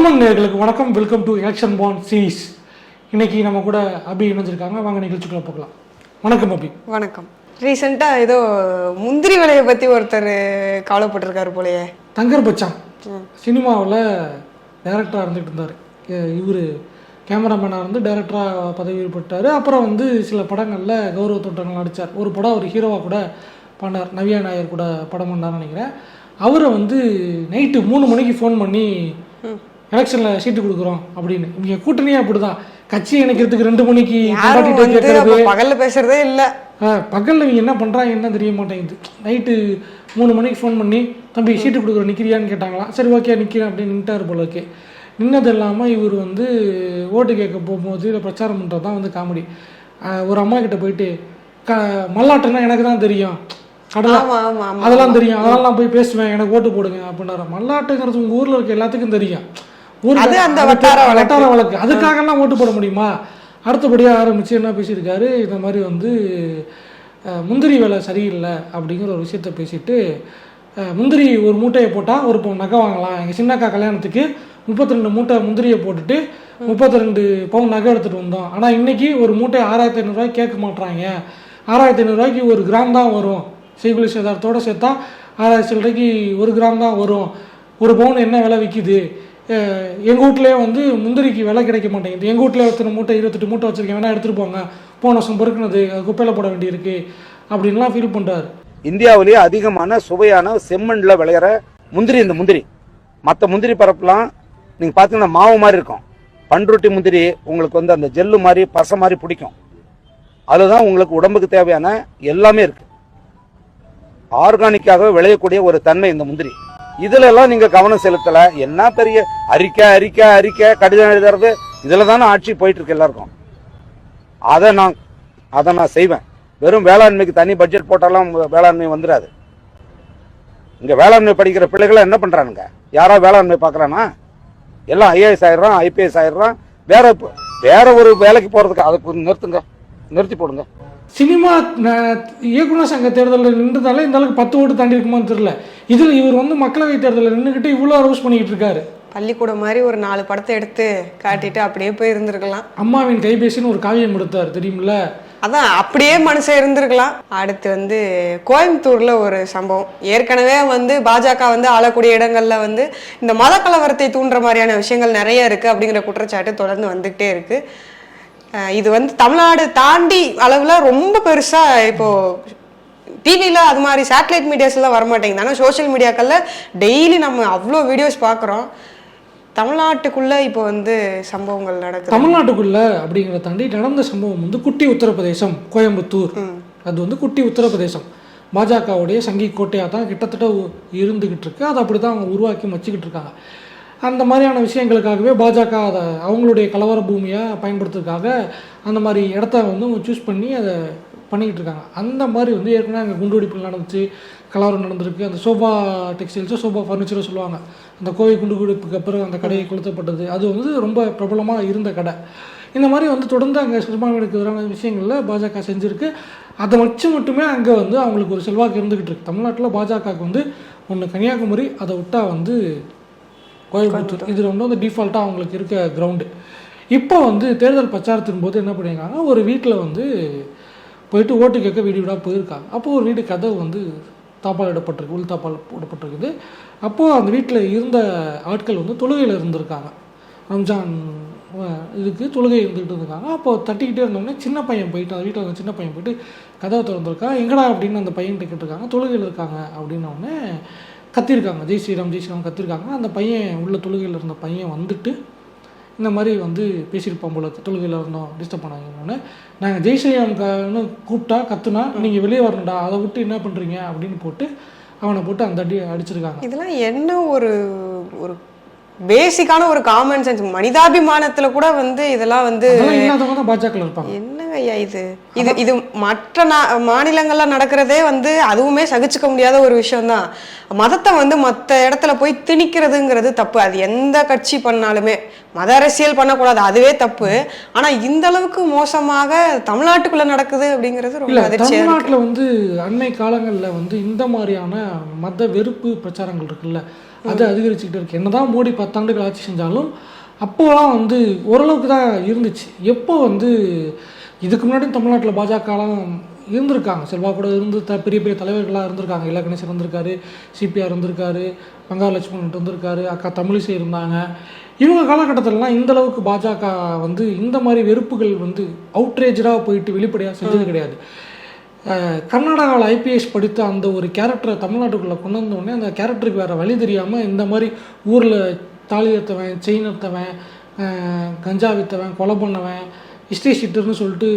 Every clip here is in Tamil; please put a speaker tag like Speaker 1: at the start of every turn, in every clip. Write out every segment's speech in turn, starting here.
Speaker 1: தமிழ்மண் நேயர்களுக்கு வணக்கம். Welcome to election bond series இன்னைக்கு நம்ம கூட அபி இணைஞ்சிருக்காங்க. வாங்க நிகழ்ச்சிக்குள்ள போகலாம். வணக்கம் அபி.
Speaker 2: வணக்கம். ரீசெண்டாக ஏதோ முந்திரி விலையை பற்றி ஒருத்தர் கவலைப்பட்டிருக்காரு போலயே.
Speaker 1: தங்கர் பச்சான். சினிமாவில் டைரக்டராக இருந்துகிட்டு இருந்தார். இவர் கேமராமேனாக இருந்து டைரக்டராக பதவி பெற்றார் அப்புறம் வந்து சில படங்களில் கௌரவ தோட்டங்கள் நடித்தார் ஒரு படம் அவர் ஹீரோவாக கூட பண்ணார். நவ்யா நாயர் கூட படம் பண்ணார்னு நினைக்கிறேன். அவரை வந்து நைட்டு மூணு மணிக்கு ஃபோன் பண்ணி எலெக்ஷனில் சீட்டு கொடுக்குறோம் அப்படின்னு. இங்கே கூட்டணியே அப்படிதான். கட்சி இணைக்கிறதுக்கு ரெண்டு மணிக்கு
Speaker 2: பகல்ல பேசுறதே இல்லை.
Speaker 1: பகலில் இவங்க என்ன பண்ணுறாங்க என்ன தெரிய மாட்டேங்குது. நைட்டு மூணு மணிக்கு ஃபோன் பண்ணி தம்பி சீட்டு கொடுக்குற நிற்கிறியான்னு கேட்டாங்களாம் சரி ஓகே நிற்கிறேன் அப்படின்னு நின்ட்டார் போல இருக்கு. நின்னது இல்லாமல் இவர் வந்து ஓட்டு கேட்க போகும்போது இல்லை பிரச்சாரம் பண்ணுறது தான் வந்து காமெடி. ஒரு அம்மா கிட்ட போயிட்டு க மல்லாட்டுன்னா எனக்கு தான் தெரியும். கடலை அதெல்லாம் தெரியும். அதெல்லாம் நான் போய் பேசுவேன் எனக்கு ஓட்டு போடுங்க அப்படின்னாரு. மல்லாட்டுங்கிறது உங்கள் ஊரில் இருக்க எல்லாத்துக்கும் தெரியும்.
Speaker 2: அது அந்த வட்டார.
Speaker 1: வட்டார வழக்கு. அதுக்காகலாம் ஓட்டு போட முடியுமா? அடுத்தபடியாக ஆரம்பித்து என்ன பேசியிருக்காரு? இந்த மாதிரி வந்து முந்திரி விலை சரியில்லை அப்படிங்கிற ஒரு விஷயத்த பேசிட்டு முந்திரி ஒரு மூட்டையை போட்டால் ஒரு பவுன் நகை வாங்கலாம். எங்கள் சின்னக்கா கல்யாணத்துக்கு முப்பத்தி ரெண்டு மூட்டை முந்திரியை போட்டுட்டு முப்பத்தி ரெண்டு பவுன் நகை எடுத்துகிட்டு வந்தோம். ஆனால் இன்னைக்கு ஒரு மூட்டை ஆறாயிரத்தி ஐநூறுரூவாய்க்கு கேட்க மாட்றாங்க. ஆறாயிரத்தி ஐநூறுரூவாய்க்கு ஒரு கிராம் தான் வரும். செய்குலி சேதாரத்தோடு சேர்த்தா ஆறாயிரத்தி சில்லறைக்கு ஒரு கிராம் தான் வரும். ஒரு பவுன் என்ன விலை விற்கிது எங்கள் வீட்லேயே வந்து முந்திரிக்கு விலை கிடைக்க மாட்டேங்குது. எங்கள் வீட்டில் எத்தனை மூட்டை இருபத்தெட்டு மூட்டை வச்சுருக்கேன் வேணால் எடுத்துகிட்டு போங்க. போன வருஷம் பொறுக்குனது குப்பையில் போட வேண்டியிருக்கு. அப்படின்லாம் ஃபீல் பண்ணுறாரு
Speaker 3: இந்தியாவிலேயே அதிகமான சுவையான செம்மண்ணில் விளையிற முந்திரி இந்த முந்திரி. மற்ற முந்திரி பரப்புலாம் நீங்கள் பார்த்தீங்கன்னா மாவு மாதிரி இருக்கும். பண்ருட்டி முந்திரி உங்களுக்கு வந்து அந்த ஜெல்லு மாதிரி பசை மாதிரி பிடிக்கும். அதுதான் உங்களுக்கு உடம்புக்கு தேவையான எல்லாமே இருக்குது ஆர்கானிக்காக விளையக்கூடிய ஒரு தன்மை இந்த முந்திரி. இதுல எல்லாம் நீங்க கவனம் செலுத்தல. என்ன பெரிய அறிக்கை அறிக்கை அறிக்கை கடிதம் எழுதுறது? இதுல தானே ஆட்சி போயிட்டு இருக்கு எல்லாருக்கும். அதை நான் அதை நான் செய்வேன். வெறும் வேளாண்மைக்கு தனி பட்ஜெட் போட்டாலும் வேளாண்மை வந்துடாது இங்க வேளாண்மை படிக்கிற பிள்ளைகளை என்ன பண்றானுங்க? யாரா வேளாண்மை பார்க்கறானா எல்லாம் ஐஏஎஸ் ஆயிடுறான் ஐபிஎஸ் ஆயிடுறான். வேற வேற ஒரு வேலைக்கு போறதுக்கு அதை நிறுத்துங்க. நிறுத்தி போடுங்க.
Speaker 1: சினிமா இயக்குனர் சங்க தேர்தலில் நின்றதால இந்த அளவுக்கு பத்து ஓட்டு தாண்டி இருக்குமான்னு தெரியல. இதில் இவர் வந்து மக்களவை தேர்தலில் நின்றுக்கிட்டு இவ்வளோ ரோஸ் பண்ணிக்கிட்டு இருக்காரு.
Speaker 2: பள்ளிக்கூடம் மாதிரி ஒரு நாலு படத்தை எடுத்து காட்டிட்டு அப்படியே போய் இருந்திருக்கலாம்
Speaker 1: அம்மாவின் கைபேசின்னு ஒரு காவியம் எடுத்தார் தெரியுமில்ல?
Speaker 2: அதான் அப்படியே மனுஷன் இருந்திருக்கலாம். அடுத்து வந்து கோயம்புத்தூர்ல ஒரு சம்பவம். ஏற்கனவே வந்து பாஜக வந்து ஆளக்கூடிய இடங்கள்ல வந்து இந்த மத கலவரத்தை தூண்டுற மாதிரியான விஷயங்கள் நிறைய இருக்கு அப்படிங்கிற குற்றச்சாட்டு தொடர்ந்து வந்துகிட்டே இருக்கு. இது வந்து தமிழ்நாடு தாண்டி அளவுல ரொம்ப பெருசா இப்போ டிவியில் அது மாதிரி சேட்டலைட் மீடியாஸ்லாம் வரமாட்டேங்குது. ஆனால் சோஷியல் மீடியாக்களில் டெய்லி நம்ம அவ்வளோ வீடியோஸ் பார்க்குறோம் தமிழ்நாட்டுக்குள்ள இப்போ வந்து சம்பவங்கள் நடக்குது.
Speaker 1: தமிழ்நாட்டுக்குள்ள அப்படிங்கிறத தாண்டி நடந்த சம்பவம் வந்து குட்டி உத்தரப்பிரதேசம் கோயம்புத்தூர். அது வந்து குட்டி உத்தரப்பிரதேசம். பாஜகவுடைய சங்கி கோட்டையாக தான் கிட்டத்தட்ட இருந்துகிட்டு இருக்கு. அதை அப்படி தான் அவங்க உருவாக்கி வச்சுக்கிட்டு இருக்காங்க. அந்த மாதிரியான விஷயங்களுக்காகவே பாஜக அதை அவங்களுடைய கலவர பூமியாக பயன்படுத்துறதுக்காக அந்த மாதிரி இடத்த வந்து சூஸ் பண்ணி அதை பண்ணிக்கிட்டு இருக்காங்க. அந்த மாதிரி வந்து ஏற்கனவே அங்கே குண்டுவெடிப்புகள் நடந்துச்சு கலவரம் நடந்திருக்கு. அந்த சோபா டெக்ஸ்டைல்ஸோ சோபா ஃபர்னிச்சரோ சொல்லுவாங்க. அந்த கோவை குண்டுவெடிப்புக்கு அப்புறம் அந்த கடையை கொளுத்தப்பட்டது. அது வந்து ரொம்ப பிரபலமாக இருந்த கடை. இந்த மாதிரி வந்து தொடர்ந்து அங்கே சிறுபான்மையினருக்கு எதிரான விஷயங்களில் பாஜக செஞ்சுருக்கு. அதை வச்சு மட்டுமே அங்கே வந்து அவங்களுக்கு ஒரு செல்வாக்கு இருந்துக்கிட்டு இருக்கு. தமிழ்நாட்டில் பாஜகவுக்கு வந்து ஒன்று கன்னியாகுமரி அதை விட்டால் வந்து கோயம்புத்தூர். இது ரெண்டும் வந்து டிஃபால்ட்டாக அவங்களுக்கு இருக்க கிரவுண்டு இப்போ வந்து தேர்தல் பிரச்சாரத்தின் போது என்ன பண்ணியிருக்காங்க ஒரு வீட்டில் வந்து போயிட்டு ஓட்டு கேட்க வீடு வீடாக போயிருக்காங்க. அப்போது ஒரு வீடு கதவு வந்து தாப்பால் இடப்பட்டிருக்கு உள் தாப்பால் போடப்பட்டிருக்குது அப்போது அந்த வீட்டில் இருந்த ஆட்கள் வந்து தொழுகையில் இருந்திருக்காங்க. ரம்ஜான் இதுக்கு தொழுகை இருந்துகிட்டு இருக்காங்க அப்போ தட்டிக்கிட்டே இருந்தோடனே சின்ன பையன் போயிட்டு அந்த வீட்டில் இருந்த சின்ன பையன் போயிட்டு கதவை திறந்திருக்கான் எங்கடா அப்படின்னு அந்த பையன்கிட்ட கேட்டிருக்காங்க. தொழுகையில் இருக்காங்க அப்படின்னோடனே கத்திருக்காங்க. ஜெய் ஸ்ரீராம் ஜெய் ஸ்ரீராம் கத்திருக்காங்க. அந்த பையன் உள்ள தொழுகையில் இருந்த பையன் வந்துட்டு இந்த மாதிரி வந்து பேசியிருப்பான் போல தொழுகையில் இருந்தோம் டிஸ்டர்ப் பண்ணாங்கன்னு நாங்கள் ஜெய் ஸ்ரீராம்னு கூப்பிட்டா கத்துனா நீங்கள் வெளியே வரணும்டா அதை விட்டு என்ன பண்ணுறீங்க அப்படின்னு போட்டு அவனை போட்டு அந்த அடி அடிச்சிருக்காங்க.
Speaker 2: இதெல்லாம் என்ன ஒரு ஒரு பேசிக்கான ஒரு காமன் சென்ஸ் மனிதாபிமானத்துல கூட வந்து இதெல்லாம் வந்து
Speaker 1: இல்லாதவங்க தான் பாஜகவில் இருப்பாங்க.
Speaker 2: என்னங்க ஐயா இது. இது இது மற்ற மாநிலங்கள்ல நடக்கிறதே வந்து அதுவுமே சகிச்சுக்க முடியாத ஒரு விஷயம்தான் மதத்தை வந்து மற்ற இடத்துல போய் திணிக்கிறதுங்கிறது தப்பு. அது எந்த கட்சி பண்ணாலுமே. மத அரசியல் பண்ணக்கூடாது. அதுவே தப்பு. ஆனா இந்த அளவுக்கு மோசமாக தமிழ்நாட்டுக்குள்ள நடக்குது அப்படிங்கிறது ரொம்ப அதிர்ச்சியா
Speaker 1: தமிழ்நாட்டுல வந்து அண்மை காலங்கள்ல வந்து இந்த மாதிரியான மத வெறுப்பு பிரச்சாரங்கள் இருக்குல்ல அது அதிகரிச்சுக்கிட்டு இருக்கு. என்னதான் மோடி பத்தாண்டுகள் ஆட்சி செஞ்சாலும் அப்போலாம் வந்து ஓரளவுக்கு தான் இருந்துச்சு. எப்போ வந்து இதுக்கு முன்னாடி தமிழ்நாட்டில் பாஜகலாம் இருந்திருக்காங்க. செல்வா கூட இருந்து த பெரிய பெரிய தலைவர்களாக இருந்திருக்காங்க. இல கணேசன் இருந்திருக்காரு சிபிஆர் இருந்திருக்காரு பங்கார் லட்சுமணன் இருந்திருக்காரு அக்கா தமிழிசை இருந்தாங்க. இவங்க காலகட்டத்திலலாம் இந்த அளவுக்கு பாஜக வந்து இந்த மாதிரி வெறுப்புகள் வந்து அவுட்ரேஜாக போயிட்டு வெளிப்படையாக செஞ்சது கிடையாது. கர்நாடகாவில் ஐபிஎஸ் படித்த அந்த ஒரு கேரக்டரை தமிழ்நாட்டுக்குள்ளே கொண்டு வந்தோடனே அந்த கேரக்டருக்கு வேறு வழி தெரியாமல் இந்த மாதிரி ஊரில் தாலி எடுத்தவன் செயின் எடுத்தவன் கஞ்சா வித்தவன் கொலை பண்ணவன் ஹிஸ்ட்ரி ஷீட்டர்னு சொல்லிட்டு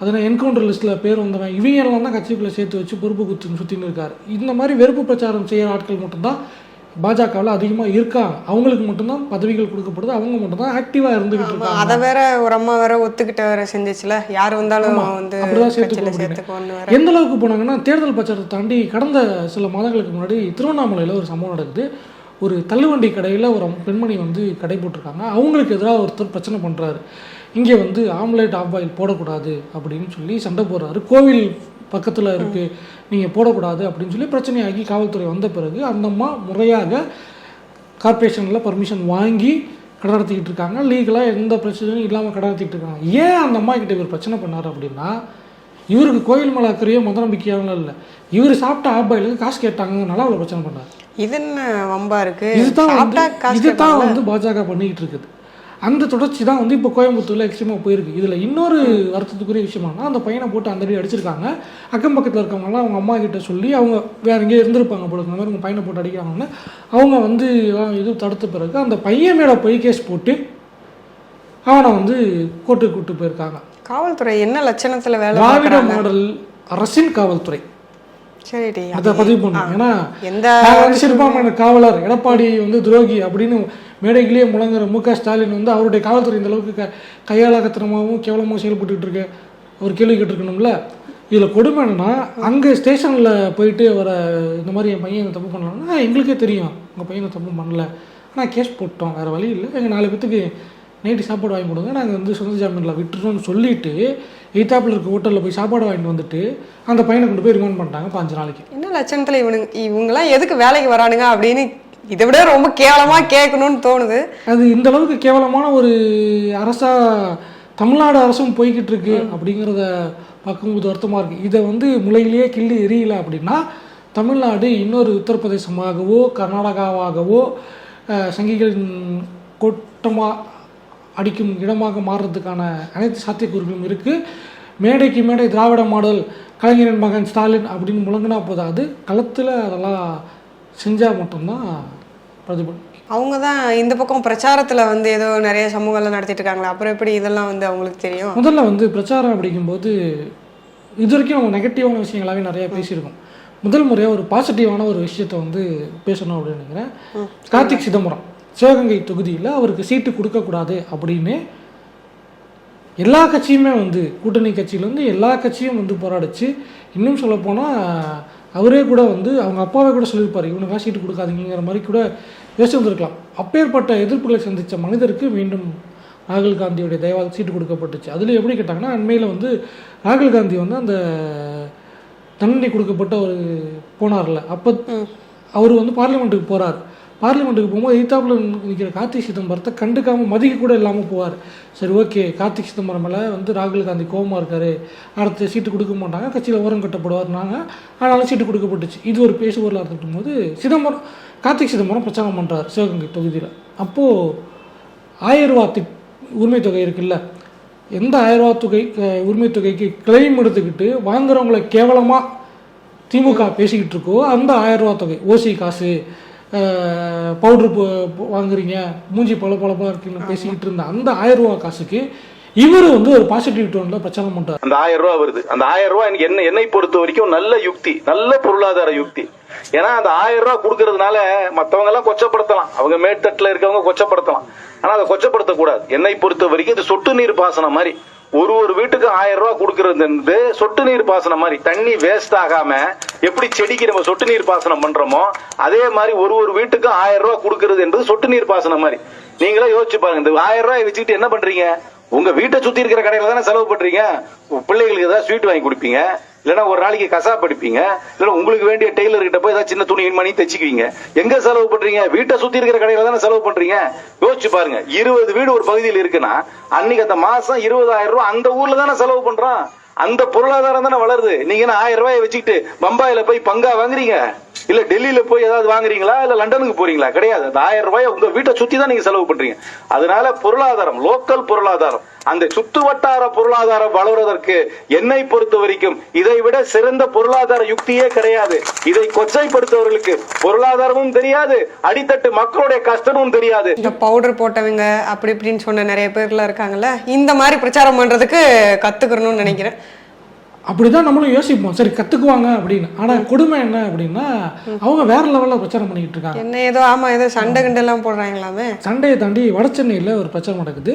Speaker 1: அதனால் என்கவுண்டர் லிஸ்ட்டில் பேர் வந்தவன் இவங்க எல்லாம் தான் கட்சிக்குள்ளே சேர்த்து வச்சு பொறுப்பு குத்து சுற்றின்னு இருக்காரு. இந்த மாதிரி வெறுப்பு பிரச்சாரம் செய்கிற ஆட்கள் மட்டும்தான் பாஜகவில் அதிகமாக இருக்காங்க. அவங்களுக்கு மட்டும்தான் பதவிகள் கொடுக்கப்படுது. அவங்க மட்டும்தான் ஆக்டிவாக இருந்துகிட்டு இருக்காங்க.
Speaker 2: அத வேற ஒரு அம்மா வேற ஒத்துக்கிட்ட வேற செஞ்சுச்சுல. யார் வந்தாலும் வந்து
Speaker 1: அப்படிதான் சேர்த்துக்கோ
Speaker 2: கட்சியில
Speaker 1: அப்படின்னு.
Speaker 2: சேர்த்துக்கோன்னு வேற.
Speaker 1: எந்த அளவுக்கு போனாங்கன்னா தேர்தல் பிரச்சாரத்தை தாண்டி கடந்த சில மாதங்களுக்கு முன்னாடி திருவண்ணாமலையில் ஒரு சம்பவம் நடக்குது. ஒரு தள்ளுவண்டி கடையில் ஒரு பெண்மணி வந்து கடை போட்டிருக்காங்க. அவங்களுக்கு எதிராக ஒருத்தர் பிரச்சனை பண்ணுறாரு இங்கே வந்து ஆம்லேட் ஆஃப் பாயில் போடக்கூடாது அப்படின்னு சொல்லி சண்டை போடுறாரு. கோவில் பக்கத்தில் இருக்குது நீங்கள் போடக்கூடாது அப்படின்னு சொல்லி பிரச்சனையாகி காவல்துறை வந்த பிறகு அந்த அம்மா முறையாக கார்ப்பரேஷனில் பர்மிஷன் வாங்கி கடை நடத்திக்கிட்டு இருக்காங்க. லீகலாக எந்த பிரச்சனையும் இல்லாமல் கடை நடத்திக்கிட்டு இருக்காங்க. ஏன் அந்த அம்மா கிட்ட இவர் பிரச்சனை பண்ணார் அப்படின்னா இவருக்கு கோயில் மலை அக்கறையோ மத நம்பிக்கையாலும் இல்லை. இவர் சாப்பிட்ட ஆப்பாயிலுக்கு காசு கேட்டாங்கனால அவ்வளோ பிரச்சனை பண்ணார்.
Speaker 2: இது என்ன வம்பா இருக்கு.
Speaker 1: இதுதான் வந்து இதுதான் பாஜக பண்ணிக்கிட்டு இருக்குது. அந்த தொடர்ச்சி தான் வந்து இப்போ கோயம்புத்தூர்ல எக்ஸ்ட்ரீமாக போயிருக்கு. இதில் இன்னொரு வருத்தத்துக்குரிய விஷயமானா அந்த பையனை போட்டு அந்த அடி அடிச்சிருக்காங்க. அக்கம் பக்கத்தில் இருக்கவங்கலாம் அவங்க அம்மா கிட்ட சொல்லி அவங்க வேற எங்கேயோ இருந்திருப்பாங்க போல இந்த மாதிரி உங்கள் பையனை போட்டு அடிக்கிறாங்கன்னு அவங்க வந்து இது தடுத்த பிறகு அந்த பையன் மேலே பொய் கேஸ் போட்டு அவனை வந்து கோர்ட்டுக்கு கூட்டு போயிருக்காங்க.
Speaker 2: காவல்துறை என்ன லட்சணத்துல வேலை
Speaker 1: திராவிட மாடல் அரசின் காவல்துறை.
Speaker 2: சரிடி
Speaker 1: அதை பதிவு பண்ணும் ஏன்னா சிறுபான்மையின காவலர் எடப்பாடி வந்து துரோகி அப்படின்னு மேடைகளே முழங்குற மு க ஸ்டாலின் வந்து அவருடைய காவல்துறை இந்த அளவுக்கு க கையாளகத்தனமாகவும் கேவலமாகவும் செயல்பட்டுட்டு இருக்கு. அவர் கேள்வி கேட்டிருக்கணும்ல. இதில் கொடுமை என்னன்னா அங்கே ஸ்டேஷனில் போயிட்டு அவரை இந்த மாதிரி என் பையன் தப்பு பண்ணலாம்னா எங்களுக்கே தெரியும். உங்கள் பையன் தப்பு பண்ணல. ஆனால் கேஸ் போட்டோம். வேறு வழி இல்லை. எங்கள் நாலு பேத்துக்கு நைட்டு சாப்பாடு வாங்கி கொடுங்க. நாங்கள் வந்து சொந்த ஜாமீனில் விட்டுறோம்னு சொல்லிட்டு எய்த்தாப்பில் இருக்க ஹோட்டலில் போய் சாப்பாடு வாங்கிட்டு வந்துட்டு அந்த பையனை கொண்டு போய் ரிமாண்ட் பண்ணிட்டாங்க பாஞ்சு நாளைக்கு.
Speaker 2: என்ன லட்சணத்துல இவனுங்க இவங்கெல்லாம் எதுக்கு வேலைக்கு வரானுங்க அப்படின்னு இதை விட ரொம்ப கேவலமா கேட்கணும்னு தோணுது.
Speaker 1: அது இந்த அளவுக்கு கேவலமான ஒரு அரசா தமிழ்நாடு அரசும் போய்கிட்டு இருக்கு அப்படிங்கிறத பார்க்கும்போது வருத்தமாக இருக்குது இதை வந்து முளையிலேயே கிள்ளி எரியல அப்படின்னா தமிழ்நாடு இன்னொரு உத்தரப்பிரதேசமாகவோ கர்நாடகாவாகவோ சங்கிகளின் கூட்டமாக அடிக்கும் இடமாக மாறுறதுக்கான அனைத்து சாத்தியக்கூறுகளும் இருக்குது மேடைக்கு மேடை திராவிட மாடல் கலைஞரின் மகன் ஸ்டாலின் அப்படின்னு முழங்கினா போதாது களத்தில் அதெல்லாம் செஞ்சால் மட்டும்தான் பிரதிபலன்.
Speaker 2: அவங்க தான் இந்த பக்கம் பிரச்சாரத்துல வந்து ஏதோ நிறைய சமூகம்லாம் நடத்திட்டு இருக்காங்களா? அப்புறம் எப்படி இதெல்லாம் வந்து அவங்களுக்கு தெரியும்?
Speaker 1: முதல்ல வந்து பிரச்சாரம் அப்படிங்கும்போது இது வரைக்கும் நம்ம நெகட்டிவான விஷயங்களாவே நிறைய பேசியிருக்கோம். முதல் முறையாக ஒரு பாசிட்டிவான ஒரு விஷயத்தை வந்து பேசணும் அப்படின்னு நினைக்கிறேன். கார்த்திக் சிதம்பரம். சிவகங்கை தொகுதியில் அவருக்கு சீட்டு கொடுக்கக்கூடாது அப்படின்னு எல்லா கட்சியுமே வந்து கூட்டணி கட்சியிலேருந்து எல்லா கட்சியும் வந்து போராடிச்சு. இன்னும் சொல்லப்போனால் அவரே கூட வந்து அவங்க அப்பாவே கூட சொல்லியிருப்பார் இவனுக்காக சீட்டு கொடுக்காதீங்கிற மாதிரி கூட யோசிச்சிருந்திருக்கலாம் அப்பேற்பட்ட எதிர்ப்புகளை சந்தித்த மனிதருக்கு மீண்டும் ராகுல் காந்தியோடைய தயவால் சீட்டு கொடுக்கப்பட்டுச்சு. அதில் எப்படி கேட்டாங்கன்னா அண்மையில் வந்து ராகுல் காந்தி வந்து அந்த தண்டனை கொடுக்கப்பட்ட ஒரு போனார்ல அப்போ அவர் வந்து பார்லிமெண்ட்டுக்கு போகிறார் பார்லிமெண்ட்டுக்கு போகும்போது எதிர்த்தாப்பில் நிற்கிற கார்த்திக் சிதம்பரத்தை கண்டுக்காமல் மதிக்க கூட இல்லாமல் போவார். சரி ஓகே கார்த்திக் சிதம்பரம் மேலே வந்து ராகுல் காந்தி கோவமாக இருக்கார். அடுத்த சீட்டு கொடுக்க மாட்டாங்க. கட்சியில் ஓரம் கட்டப்படுவார்னாங்க ஆனாலும் சீட்டு கொடுக்கப்பட்டுச்சு. இது ஒரு பேசுபொருளாக இருந்துட்டும் போது சிதம்பரம் கார்த்திக் சிதம்பரம் பிரச்சாரம் பண்ணுறார் சிவகங்கை தொகுதியில். அப்போது ஆயிரம் ரூபா தி உரிமை தொகை இருக்குல்ல. எந்த ஆயிரம் ரூபா தொகை உரிமை தொகைக்கு கிளைம் எடுத்துக்கிட்டு வாங்குறவங்களை கேவலமாக திமுக பேசிக்கிட்டு இருக்கோ அந்த ஆயிரம் ரூபா தொகை ஓசி காசு பவுட்ரு வாங்குறீங்க மூஞ்சி பல பழப்பாக இருக்குன்னு பேசிக்கிட்டு இருந்த அந்த ஆயிரம் ரூபா காசுக்கு இவர் வந்து ஒரு பாசிட்டிவ் டோனில் பிரச்சாரம் பண்ணுறாரு
Speaker 4: அந்த ஆயிரம் ரூபாய் வருது. அந்த ஆயிரம் ரூபாய் எனக்கு என்ன என்னை பொறுத்த வரைக்கும் நல்ல யுக்தி நல்ல பொருளாதார யுக்தி. ஏன்னா அந்த ஆயிரம் ரூபாய் கொடுக்கறதுனால மத்தவங்க எல்லாம் கொச்சப்படுத்தலாம். அவங்க மேற்தட்டுல இருக்கவங்க கொச்சப்படுத்தலாம். ஆனா அதை கொச்சப்படுத்த கூடாது என்னை பொறுத்த வரைக்கும் இது சொட்டு நீர் பாசனம் மாதிரி. ஒரு ஒரு வீட்டுக்கு ஆயிரம் ரூபாய் கொடுக்கறது சொட்டு நீர் பாசனம் மாதிரி. தண்ணி வேஸ்ட் ஆகாம எப்படி செடிக்கு நம்ம சொட்டு நீர் பாசனம் பண்றோமோ அதே மாதிரி ஒரு ஒரு வீட்டுக்கு ஆயிரம் ரூபாய் கொடுக்கறது என்பது சொட்டு நீர் பாசனம் மாதிரி. நீங்களே யோசிச்சு பாருங்க இந்த ஆயிரம் ரூபாய் வச்சுக்கிட்டு என்ன பண்றீங்க? உங்க வீட்டை சுத்தி இருக்கிற கடையில தானே செலவு பண்றீங்க? பிள்ளைகளுக்கு ஏதாவது ஸ்வீட் வாங்கி கொடுப்பீங்க. இல்லைன்னா ஒரு நாளைக்கு கசாப் படிப்பீங்க? இல்லைன்னா உங்களுக்கு வேண்டிய டெய்லர் கிட்ட போய் ஏதாவது சின்ன துணி மணி தைச்சிக்குவீங்க. எங்க செலவு பண்றீங்க? வீட்டை சுத்தி இருக்கிற கடையில தானே செலவு பண்றீங்க? யோசிச்சு பாருங்க இருபது வீடு ஒரு பகுதியில் இருக்குன்னா அன்னைக்கு அந்த மாசம் இருபதாயிரம் ரூபாய் அந்த ஊர்ல தானே செலவு பண்றோம்? அந்த பொருளாதாரம் தானே வளருது. நீங்க என்ன ஆயிரம் ரூபாய் வச்சுக்கிட்டு பம்பாயில போய் பங்கா வாங்குறீங்க? இல்ல டெல்லியில போய் ஏதாவது வாங்குறீங்களா? இல்ல லண்டனுக்கு போறீங்களா? கிடையாது. அந்த ஆயிரம் ரூபாய் உங்க வீட்டை சுத்தி தான் நீங்க செலவு பண்றீங்க. அதனால பொருளாதாரம் லோக்கல் பொருளாதாரம் அந்த சுத்து வட்டார பொருளாதாரம் வளர்வதற்கு என்னை பொறுத்த வரைக்கும் இதை விட சிறந்த பொருளாதார யுக்தியே கிடையாது. இதை கொச்சைப்படுத்தவர்களுக்கு பொருளாதாரமும் தெரியாது அடித்தட்டு மக்களுடைய கஷ்டமும் தெரியாது.
Speaker 2: இந்த பவுடர் போட்டவங்க அப்படி இப்படின்னு சொன்ன நிறைய பேர்லாம் இருக்காங்கல்ல இந்த மாதிரி பிரச்சாரம் பண்றதுக்கு கத்துக்கணும்னு நினைக்கிறேன்.
Speaker 1: அப்படிதான் நம்மளும் யோசிப்போம். சரி கத்துக்குவாங்க அப்படின்னு. ஆனா கொடுமை என்ன அப்படின்னா அவங்க வேற லெவல்ல பிரச்சாரம் பண்ணிக்கிட்டு இருக்காங்க.
Speaker 2: என்ன ஏதோ ஆமா ஏதோ சண்டை கிண்டை எல்லாம் போடுறாங்களாமே.
Speaker 1: சண்டையை தாண்டி வட சென்னையில் ஒரு பிரச்சாரம் நடக்குது.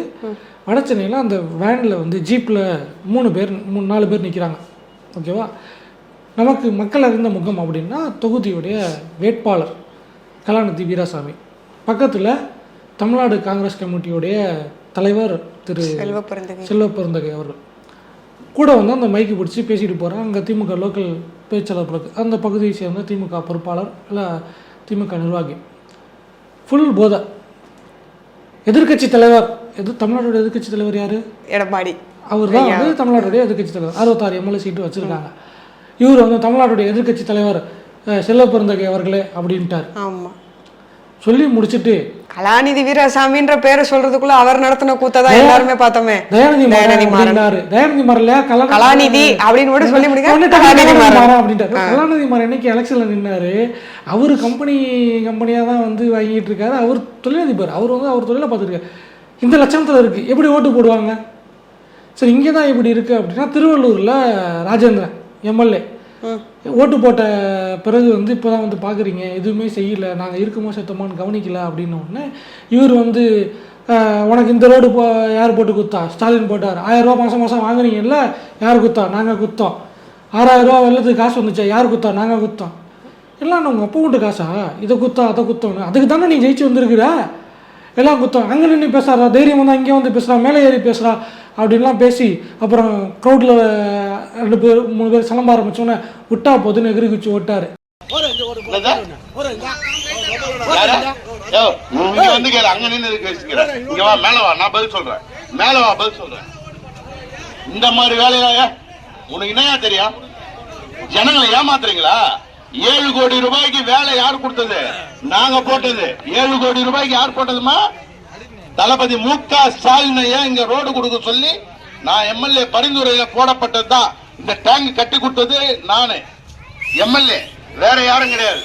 Speaker 1: வட சென்னையில் அந்த வேனில் வந்து ஜீப்பில் மூணு பேர் மூணு நாலு பேர் நிற்கிறாங்க ஓகேவா நமக்கு மக்கள் அறிந்த முகம் அப்படின்னா தொகுதியுடைய வேட்பாளர் கலாநிதி வீராசாமி. பக்கத்தில் தமிழ்நாடு காங்கிரஸ் கமிட்டியுடைய தலைவர் திரு
Speaker 2: செல்வ
Speaker 1: பெருந்தகை. அவர்கள். கூட வந்து அந்த மைக்கு பிடிச்சி பேசிட்டு போகிறாங்க அங்கே திமுக லோக்கல் பேச்சாளர் பிறகு அந்த பகுதியை சேர்ந்த திமுக பொறுப்பாளர் இல்லை திமுக நிர்வாகி. ஃபுல் போதை. எதிர்க்கட்சி தலைவர் எது தமிழ்நாட்டோட எதிர்க்கட்சி தலைவர் யாரு?
Speaker 2: எடப்பாடி.
Speaker 1: அவர் தான் வந்து தமிழ்நாட்டுடைய எதிர்க்கட்சி தலைவர். அறுபத்தாறு எம்எல்ஏ சீட்டு வச்சிருக்காங்க. இவர் வந்து தமிழ்நாட்டுடைய எதிர்க்கட்சி தலைவர் அஹ், செல்வ பெருந்தகை அவர்களே அப்படின்ட்டார்.
Speaker 2: ஆமா.
Speaker 1: சொல்லி முடிச்சிட்டு
Speaker 2: கலாநிதி வீரசாமின்ற பேரை சொல்றதுக்குள்ள அவர் நடத்தின கூத்ததான் எல்லாருமே பார்த்தோமே.
Speaker 1: தயாநிதி
Speaker 2: தயாநிதி
Speaker 1: மாறன்.
Speaker 2: மாறன்
Speaker 1: அப்படின்னாரு. தயாநிதி மாறல
Speaker 2: கலாநிதி அப்படின்னு மட்டும் சொல்லி
Speaker 1: அப்படின்ட்டாரு. கலாநிதி மாறன் என்னைக்கு எலெக்ஷன்ல நின்னாரு. அவரு கம்பெனி கம்பெனியா தான் வந்து வாங்கிட்டு இருக்காரு. அவர் தொழிலதிபர். அவர் வந்து அவர் தொழிலை பார்த்துருக்காரு இந்த லட்சணத்துல இருக்கு. எப்படி ஓட்டு போடுவாங்க? சரி இங்கே தான் இப்படி இருக்கு அப்படின்னா திருவள்ளூர்ல ராஜேந்திரன் எம்எல்ஏ. ஓட்டு போட்ட பிறகு வந்து இப்போ தான் வந்து பார்க்குறீங்க எதுவுமே செய்யல. நாங்கள் இருக்குமோ செத்தோமான்னு கவனிக்கல அப்படின்ன உடனே இவர் வந்து உனக்கு இந்த ரோடு போ யார் போட்டு குத்தா? ஸ்டாலின் போட்டார். ஆயிரம் ரூபா மாதம் மாதம் வாங்குறீங்கல்ல யார் குத்தா? நாங்கள் குத்தோம். ஆறாயிரம் ரூபா வெள்ளத்துக்கு காசு வந்துச்சா? யார் குத்தா? நாங்கள் குத்தோம். எல்லாம் உங்கள் அப்பா வீட்டு காசா? இதை குத்தா அதை குத்தோன்னு. அதுக்கு தானே நீ ஜெயிச்சு வந்திருக்கிற? எல்லாம் குத்தம். அங்கே நின்று பேசுறா தைரியம் வந்து அங்கே வந்து பேசுறா மேலே ஏறி பேசுறா? அப்படின்லாம் பேசி அப்புறம் க்ரௌடில் ரெண்டு பேர் மூணு பேர் சிலம்ப ஆரம்பிச்சோன்னே விட்டா போதுன்னு எகிரி குச்சி விட்டாரு
Speaker 5: வந்து கேளு, அங்க நின்னு எதுக்கு பேசிக்கிற? வா, மேல வா, நான் பதில் சொல்றேன். மேல வா, பதில் சொல்றேன். இந்த மாதிரி வேலையா உனக்கு என்னையா தெரியும்? ஜனங்களை ஏமாத்துறீங்களா? ஏழு கோடி ரூபாய்க்கு வேலை யார் கொடுத்தது? நாங்க போட்டது. ஏழு கோடி ரூபாய்க்கு யார் போட்டதுமா? தளபதி மு க ஸ்டாலின் இங்க ரோடு கொடுக்க சொல்லி நான் எம்எல்ஏ பரிந்துரையில போடப்பட்டதுதான். இந்த டேங்க் கட்டி கொடுத்தது நானே. எம்எல்ஏ வேற யாரும் கிடையாது.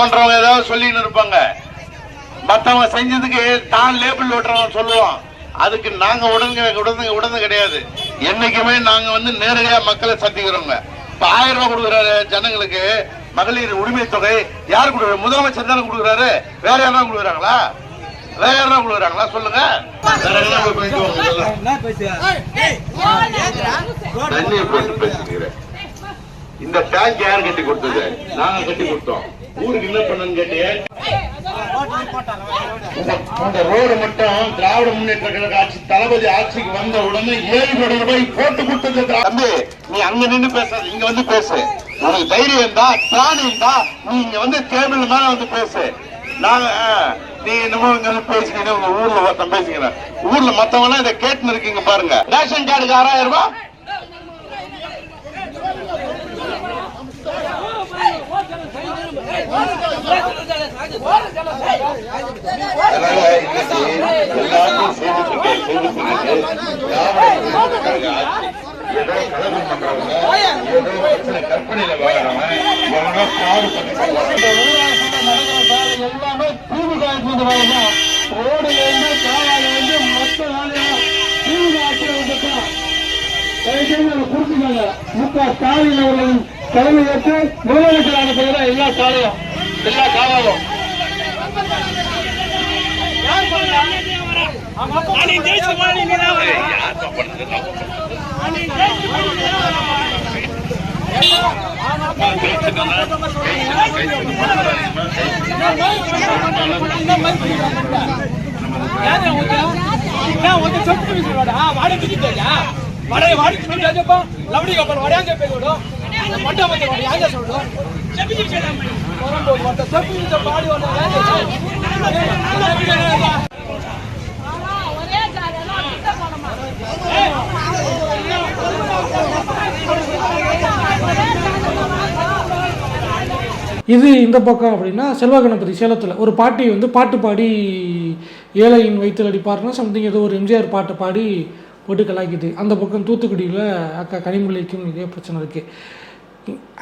Speaker 5: பண்றவங்க ஏதாவது சொல்லின்னு இருப்பாங்க. மத்தவங்க செஞ்சதுக்கு தான் லேபிள் ஓட்டுறவங்க சொல்லுவான். அதுக்கு நாங்க உடனே உடனே உடனே கிடையாது. என்னைக்குமே நாங்க வந்து நேரடியா மக்களை சந்திக்கிறோங்க. இப்ப ஆயிரம் ரூபாய் கொடுக்குறாரு ஜனங்களுக்கு மகளிர் உரிமை தொகை. யாரு கொடுக்குறாரு? முதலமைச்சர் தானே கொடுக்குறாரு. வேற யாரா கொடுக்குறாங்களா? வேற யாரா கொடுக்குறாங்களா? சொல்லுங்க. தண்ணியை போட்டு பேசுகிறேன் இந்த டேங்க் யார் கட்டி கொடுத்தது? நாங்க கட்டி கொடுத்தோம். ஊருக்கு என்ன பண்ணன்னு கேட்டியே இந்த ரோடு மட்டும் திராவிட முன்னேற்ற கழக ஆட்சி தளபதி ஆட்சிக்கு வந்த உடனே ஏழு கோடி ரூபாய் போட்டு கொடுத்தது தம்பி நீ அங்க நின்னு பேசாத இங்க வந்து பேசு. உனக்கு தைரியம் இருந்தா திராணி இருந்தா நீ இங்க வந்து கேபிள் மேல வந்து பேசு. நாங்க ஆ, நீ என்னமோ இங்க வந்து பேசிக்கிறீங்க உங்க ஊர்ல ஒருத்தன் பேசிக்கிறேன். ஊர்ல மத்தவங்க இதை கேட்டுன்னு இருக்கீங்க பாருங்க. ரேஷன் கார்டுக்கு ஆறாயிரம் ரூபாய்? எல்லாத்தையும் செய்துட்டு இருக்கேன், செய்துட்டு ஏதோ கலகம் பண்றவங்க, ஏதோ பிரச்சனை கற்பனையில எவனோ பண்ணி
Speaker 6: எல்லாமே திமுக ரோடுல இருந்து காலால இருந்து மொத்த திமுக ஆட்சியில் புரிஞ்சுக்கோங்க ஸ்டாலின் அவர்களின் தலைமையேற்று முதலமைச்சர் ஆன பிறகு எல்லா சாலையும் எல்லா காலாலும்
Speaker 7: ஒரே ஜாலியெல்லாம் கிட்ட போனோமா
Speaker 1: இது இந்த பக்கம் அப்படின்னா செல்வ கணபதி சேலத்தில். ஒரு பாட்டி வந்து பாட்டு பாடி ஏழையின் வயிற்றில் அடிப்பாருன்னா சம்திங் ஏதோ ஒரு எம்ஜிஆர் பாட்டை பாடி போட்டு கலாய்க்குது. அந்த பக்கம் தூத்துக்குடியில் அக்கா கனிமொழிக்கும் இதே பிரச்சனை இருக்குது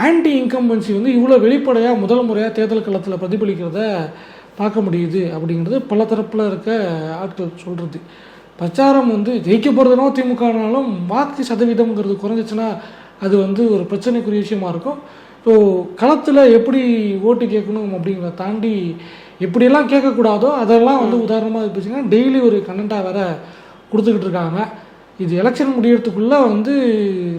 Speaker 1: ஆன்டி இன்கம்பன்சி வந்து இவ்வளோ வெளிப்படையாக முதல் முறையாக தேர்தல் களத்தில் பிரதிபலிக்கிறத பார்க்க முடியுது அப்படிங்கிறது பல தரப்பில் இருக்க ஆட்கள் சொல்கிறது பிரச்சாரம் வந்து ஜெயிக்க போகிறதுனோ திமுகனாலும் வாக்கு சதவீதம்ங்கிறது குறைஞ்சிச்சுன்னா அது வந்து ஒரு பிரச்சனைக்குரிய விஷயமா இருக்கும். ஸோ களத்தில் எப்படி ஓட்டு கேட்கணும் அப்படிங்கிறத தாண்டி எப்படியெல்லாம் கேட்கக்கூடாதோ அதெல்லாம் வந்து உதாரணமாக இருந்துச்சுன்னா டெய்லி ஒரு கண்டென்ட்டாக வேற கொடுத்துக்கிட்டு இருக்காங்க. இது எலெக்ஷன் முடியறதுக்குள்ளே வந்து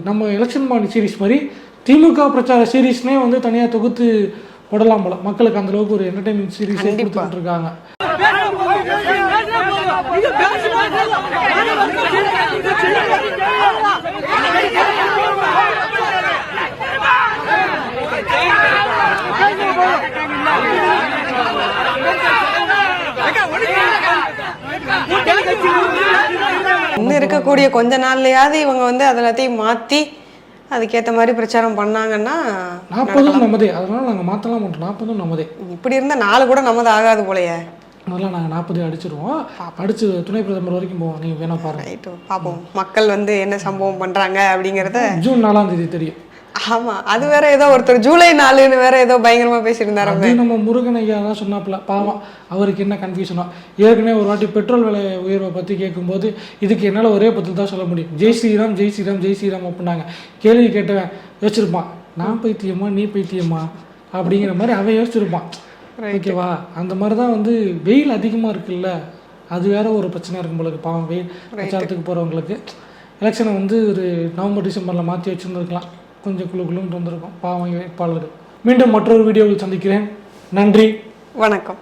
Speaker 1: நம்ம எலெக்ஷன் மார்னிங் சீரிஸ் மாதிரி திமுக பிரச்சார சீரீஸ்னே வந்து தனியாக தொகுத்து போடலாம் போல மக்களுக்கு அந்த அளவுக்கு ஒரு என்டர்டைன்மெண்ட் சீரீஸே. கொடுத்துட்டு இருக்காங்க
Speaker 2: இன்னும் இருக்கக்கூடிய கொஞ்ச நாள்லயாவது இவங்க வந்து அது எல்லாத்தையும் மாத்தி அதுக்கேத்த மாதிரி பிரச்சாரம் பண்ணாங்கன்னா
Speaker 1: நாற்பதும் நம்மதே அதனால நாங்கள் மாற்றலாம் மாட்டோம் நாற்பதும் நம்மதே
Speaker 2: இப்படி இருந்தா நாலு கூட நமது ஆகாது போலயே.
Speaker 1: அதனால நாங்கள் நாற்பது அடிச்சிருவோம். அடிச்சு துணை பிரதமர் வரைக்கும் போவோம். நீங்கள் வேணா பாருங்க.
Speaker 2: பார்ப்போம் மக்கள் வந்து என்ன சம்பவம் பண்றாங்க அப்படிங்கறத
Speaker 1: ஜூன் நாலாம் தேதி தெரியும்.
Speaker 2: ஆமா அது வேற ஏதோ ஒருத்தர் ஜூலை நாலுன்னு வேற ஏதோ பயங்கரமா பேசியிருந்தாரு
Speaker 1: நம்ம முருகன் ஐயா தான் சொன்னாப்புல பாவம் அவருக்கு என்ன கன்ஃபியூஷனோ ஏற்கனவே ஒரு வாட்டி பெட்ரோல் விலை உயர்வை பற்றி கேட்கும்போது இதுக்கு என்னால் ஒரே பதில் தான் சொல்ல முடியும். ஜெய் ஸ்ரீராம் ஜெய் ஸ்ரீராம் ஜெய் ஸ்ரீராம் அப்படின்னாங்க. கேள்வி கேட்டவன் யோசிச்சிருப்பான் நான் பைத்தியமா நீ பைத்தியமா? அப்படிங்கிற மாதிரி அவன் யோசிச்சிருப்பான். ஓகேவா? அந்த மாதிரி தான் வந்து வெயில் அதிகமாக இருக்குல்ல அது வேற ஒரு பிரச்சனை இருக்கும் போல பாவம் வெயில் பிரச்சாரத்துக்கு போகிறவங்களுக்கு எலெக்ஷனை வந்து ஒரு நவம்பர் டிசம்பரில் மாற்றி வச்சுருந்துருக்கலாம். கொஞ்சம் குழு குழுன்னு இருந்திருக்கும் பாவம் வேட்பாளர்கள் மீண்டும் மற்றொரு வீடியோவில் சந்திக்கிறேன். நன்றி.
Speaker 2: வணக்கம்.